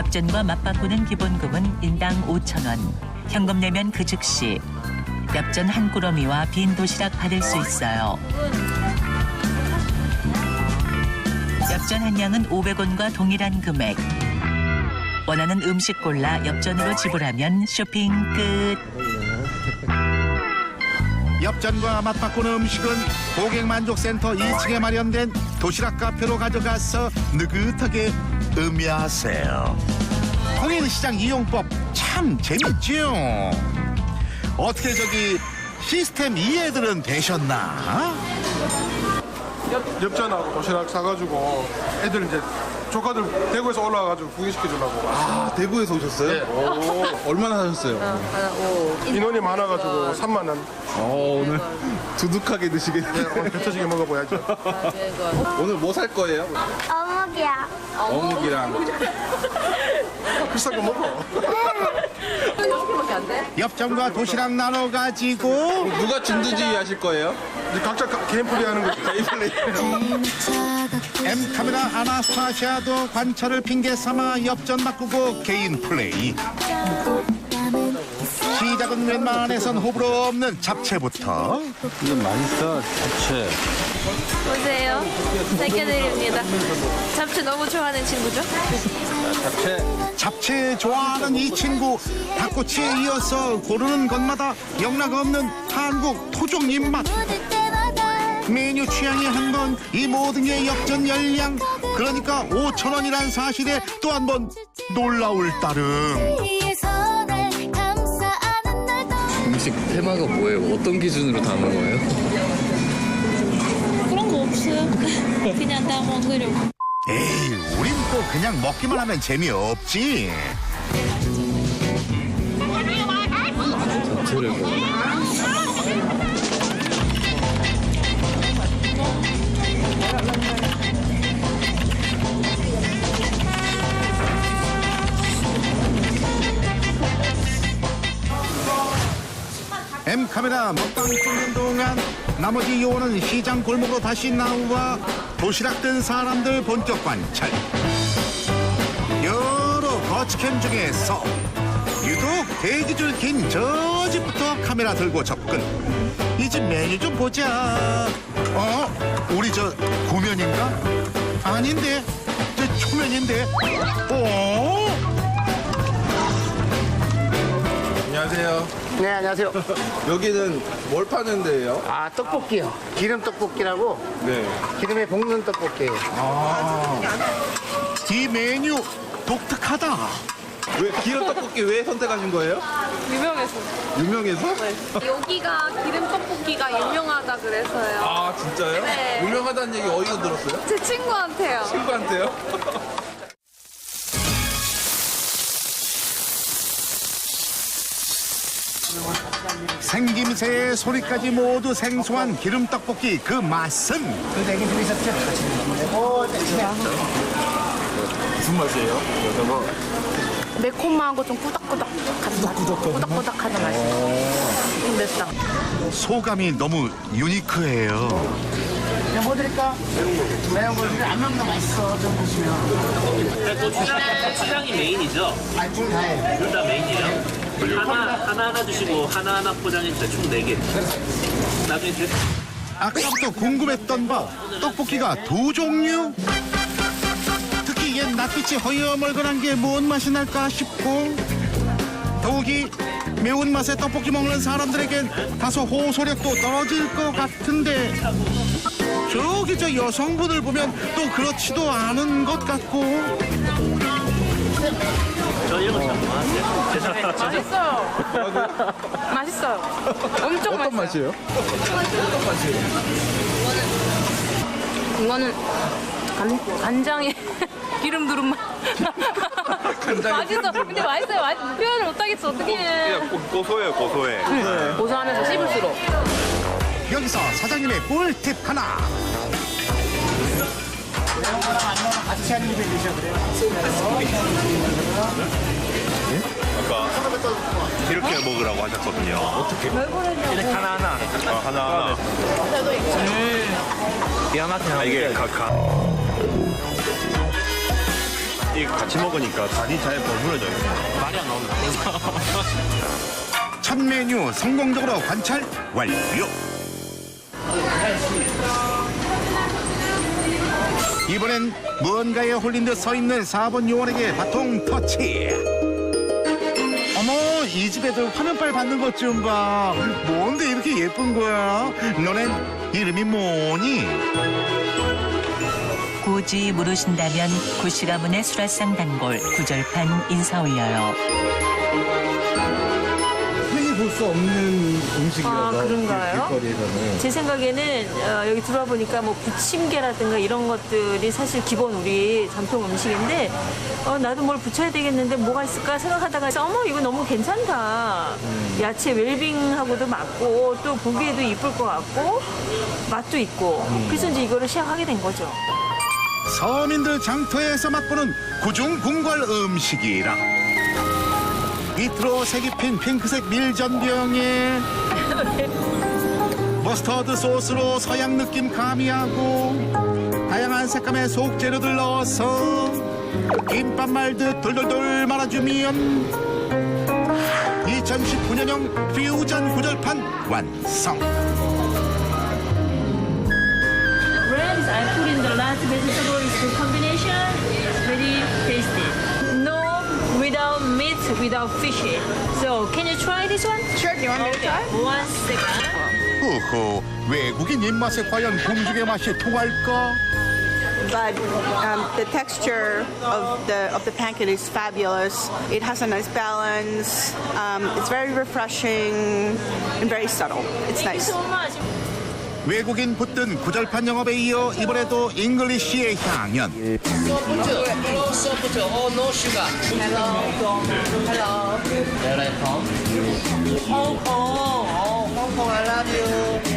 엽전과 맞바꾸는 기본금은 인당 5천 원. 현금 내면 그 즉시 엽전 한 꾸러미와 빈 도시락 받을 수 있어요. 엽전 한 양은 500원과 동일한 금액. 원하는 음식 골라 엽전으로 지불하면 쇼핑 끝. 엽전과 맞바꾸는 음식은 고객만족센터 2층에 마련된 도시락 카페로 가져가서 느긋하게 음미하세요. 공인시장 이용법 참 재밌지요. 어떻게 저기 시스템 이해들은 되셨나? 엽, 엽전하고 도시락 사가지고 애들 이제 조카들 대구에서 올라와가지고 구경시켜 주려고 아, 대구에서 오셨어요? 오, 얼마나 하셨어요? 인원이 많아가지고 3만 원 어, 오늘 두둑하게 드시겠네요. 네, 오늘 배 터지게 먹어봐야죠 오늘 뭐 살 거예요? 어묵이야. 어묵이랑. 비싼 거 먹어 엽전과 도시락 나눠 가지고 누가 진두지휘 하실 거예요? 이제 각자 가- 개인 플레이 하는 거지 M 카메라 아나스타시아도 관찰을 핑계 삼아 엽전 바꾸고 개인 플레이. 시작은 웬만해선 호불호 없는 잡채부터 이건 맛있어, 자체. 보세요. 밝혀드립니다. 잡채 너무 좋아하는 친구죠? 자체. 잡채 좋아하는 이 친구 닭꼬치에 이어서 고르는 것마다 영락 없는 한국 토종 입맛 메뉴 취향이 한번이 모든 게 역전 열량 그러니까 5천 원이란 사실에 또 한 번 놀라울 따름 음식 테마가 뭐예요? 어떤 기준으로 담은 거예요? 그런 거 없어요. 그냥 다 먹으려고. 에이 우린 또 그냥 먹기만 하면 재미없지 전체를 먹어 카메라 먹방 찍는 동안 나머지 요원은 시장 골목으로 다시 나와 도시락 든 사람들 본격 관찰. 여러 거치캠 중에서 유독 대기줄 긴 저 집부터 카메라 들고 접근. 이 집 메뉴 좀 보자. 어? 우리 저 구면인가? 아닌데. 저 초면인데. 어? 안녕하세요. 네, 안녕하세요. 여기는 뭘 파는 데예요? 아, 떡볶이요. 기름 떡볶이라고 네. 기름에 볶는 떡볶이에요. 이 메뉴 독특하다. 왜 기름 떡볶이 왜 선택하신 거예요? 유명해서. 유명해서? 여기가 기름 떡볶이가 유명하다 그래서요. 아, 진짜요? 네. 유명하다는 얘기 어디서 들었어요? 제 친구한테요. 친구한테요? 생김새 소리까지 모두 생소한 기름 떡볶이 그 맛은 그 얘기 들으셨죠? 무슨 맛이에요? 저거 매콤하고 좀 꾸덕꾸덕한 맛. 꾸덕꾸덕하는 맛이. 좀 맵다. 소감이 너무 유니크해요. 그냥 뭐 드릴까? 매운 거. 안 먹는 거 맛있어. 좀 보시면. 고추장이 메인이죠? 아니, 둘다 해. 둘 다 메인이에요? 하나, 하나 하나 주시고 하나 하나 포장해주세요. 총 4개. 나중에 대- 아까부터 궁금했던 바 떡볶이가 두 종류? 특히 옛 낯빛이 허여멀건한 게 뭔 맛이 날까 싶고 더욱이 매운맛의 떡볶이 먹는 사람들에겐 다소 호소력도 떨어질 것 같은데 저기 저 여성분을 보면 또 그렇지도 않은 것 같고 저 이런 좋아하세요? 맛있어요. 맛있어요. 엄청 어떤 맛이에요? 이거는 간, 간장에 기름 두른 맛. 맛있어. 근데 맛있어요. 맛 표현을 못하겠어. 어떡해. 고소해요 고소해 고소하면서 씹을수록. 여기서 사장님의 꿀팁 하나 같이 한 입에 드셔, 그래요. 이렇게 먹으라고 하셨거든요 어떻게? 이렇게 하나하나 아, 하나하나 기가 막히게 아, 이게 각각 이 같이 먹으니까 간이 잘 버무려져요. 말이 안 나온다. 첫 메뉴 성공적으로 관찰 완료. 이번엔 무언가에 홀린 듯 서 있는 4번 요원에게 바통 터치. 어머 이 집애들 화면빨 받는 것 좀 봐. 뭔데 이렇게 예쁜 거야? 너넨 이름이 뭐니? 굳이 물으신다면 구씨 가문의 수라상 단골 구절판 인사 올려요. 볼 수 없는 음식이라서 아, 그런가요? 길거리에서는 제 생각에는 어, 여기 들어와 보니까 뭐 부침개라든가 이런 것들이 사실 기본 우리 전통 음식인데 어, 나도 뭘 붙여야 되겠는데 뭐가 있을까 생각하다가 어머 이거 너무 괜찮다. 야채 웰빙하고도 맞고 또 보기에도 이쁠 것 같고 맛도 있고 그래서 이제 이거를 시작하게 된 거죠. 서민들 장터에서 맛보는 구중 궁궐 음식이라. 비트로 색이 핀 핑크색 밀전병에 머스터드 소스로 서양 느낌 가미하고 다양한 색감의 속재료들 넣어서 김밥 말듯 돌돌돌 말아주면 2019년형 퓨전 구절판 완성. Bread I put in the last vegetable is combination very tasty. No, without meat, without fish. So can you try this one? Sure. You want me to try? One second. 후후 외국인 입맛에 과연 공중의 맛이 통할까? but um, the texture of the of the pancake is fabulous. It has a nice balance. Um, it's very refreshing and very subtle. It's nice. 외국인 붙든 구절판 영업에 이어 이번에도 잉글리시의 향연.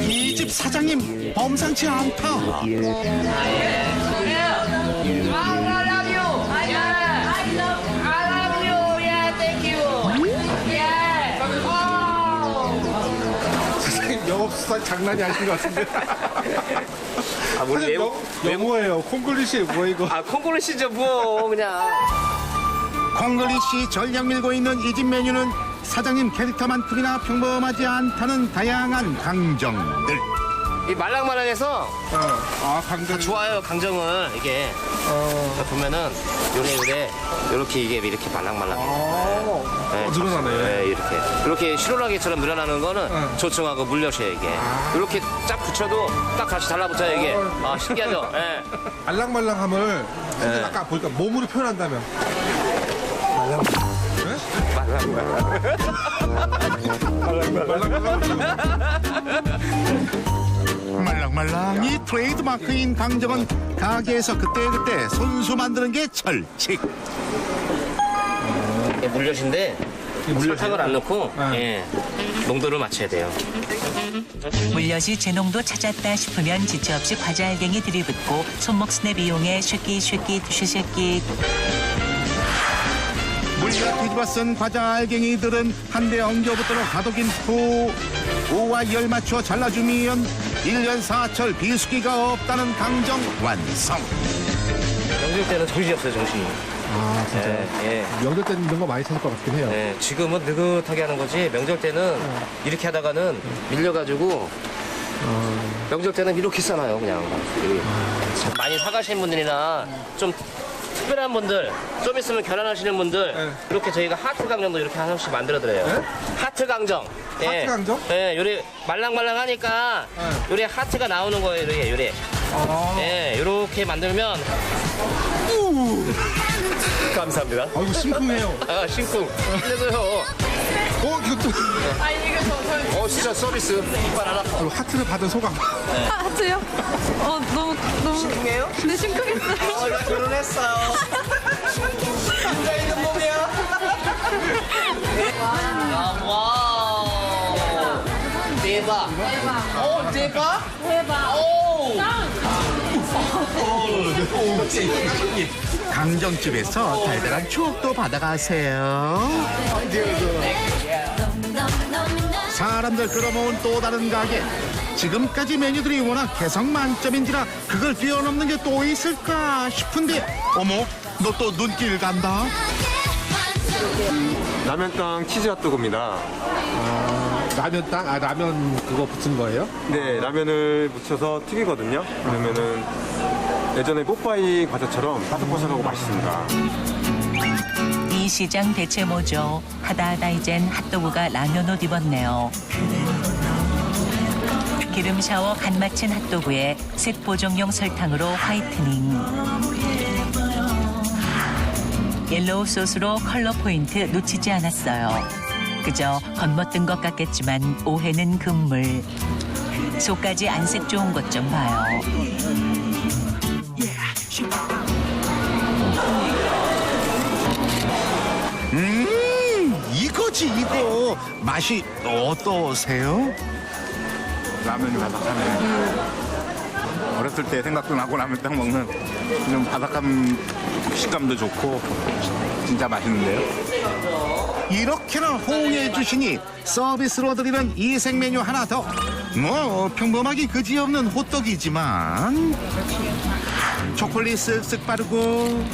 이 집 사장님 범상치 않다 영업 수사 장난이 아닌 것 같은데. 아, 뭐 사실 영, 영어예요. 콩글리시 뭐야 이거? 아, 콩고르시죠, 뭐, 그냥. 콩글리시 전략 밀고 있는 이 집 메뉴는 사장님 캐릭터만큼이나 평범하지 않다는 다양한 강정들 이 말랑말랑해서 아 강정. 좋아요, 강정을. 이게. 자, 보면은, 요래, 요래, 요렇게 이게 이렇게 말랑말랑. 네, 늘어나네. 네, 이렇게. 이렇게 시로라기처럼 늘어나는 거는 응. 조청하고 물엿이에요, 이게. 이렇게 쫙 붙여도 딱 다시 달라붙어요, 이게. 아, 신기하죠? 예. 알랑말랑함을 근데 네. 아까 보니까 몸으로 표현한다면 말랑말랑 이 트레이드마크인 강정은 가게에서 그때그때 손수 만드는 게 철칙 이게 물엿인데, 설탕을 안 넣고, 예. 농도를 맞춰야 돼요. 물엿이 제 농도 찾았다 싶으면 지체 없이 과자 알갱이 들이붓고 손목 스냅 이용해 쉐끼 쉐끼 쉐쉐끼 물엿 뒤집어 쓴 과자 알갱이들은 한대 엉겨붙도록 가독인 후 우와 열 맞춰 잘라주면 일년 사철 비수기가 없다는 강정 완성 명절 때는 정신이 없어요, 정신이. 아 진짜 예, 예. 명절 때는 이런 거 많이 찾을 것 같긴 해요. 네, 지금은 느긋하게 하는 거지 명절 때는 이렇게 하다가는 밀려가지고 명절 때는 이렇게 싸나요 그냥 여기. 많이 사가시는 분들이나 좀 특별한 분들 좀 있으면 결혼하시는 분들 이렇게 저희가 하트 강정도 이렇게 하나씩 만들어 드려요. 하트 강정. 하트 강정? 예, 요리 말랑말랑하니까 요리 하트가 나오는 거예요 요리 요리 예, 요렇게 만들면 감사합니다. 아이고 심쿵해요. 아, 심쿵. 힘내서요. 어 이것도 어, 진짜 서비스. 이빨 하나. 하트를 받은 소감. 하트요? 어 너무 너무 심쿵해요? 네 심쿵했어요. 결혼했어요. 혼자 있는 몸이야. 와. 대박. 오, 대박. 대박. 오. 강정집에서 달달한 추억도 받아가세요 사람들 끌어모은 또 다른 가게 지금까지 메뉴들이 워낙 개성 만점인지라 그걸 뛰어넘는 게 또 있을까 싶은데 어머 너 또 눈길 간다 라면땅 치즈 핫도그입니다. 라면 땅, 아, 라면 그거 붙은 거예요? 네, 라면을 묻혀서 튀기거든요. 그러면은 예전에 뽀빠이 과자처럼 바삭바삭하고 맛있습니다. 이 시장 대체 뭐죠? 하다하다 이젠 핫도그가 라면 옷 입었네요. 기름 샤워 간 마친 핫도그에 색 보정용 설탕으로 화이트닝. 옐로우 소스로 컬러 포인트 놓치지 않았어요. 그저 겉멋든 것 같겠지만 오해는 금물. 속까지 안색 좋은 것 좀 봐요. 이거 맛이 어떠세요? 라면이 바삭하네. 어렸을 때 생각도 나고 라면 땅 먹는 좀 바삭한 식감도 좋고 진짜 맛있는데요. 이렇게나 호응해 주시니 서비스로 드리는 이색 메뉴 하나 더. 뭐 평범하기 그지없는 호떡이지만 초콜릿 쓱쓱 바르고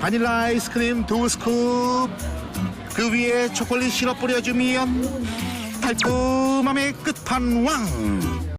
바닐라 아이스크림 두 스쿱 그 위에 초콜릿 시럽 뿌려주면 달콤함의 끝판왕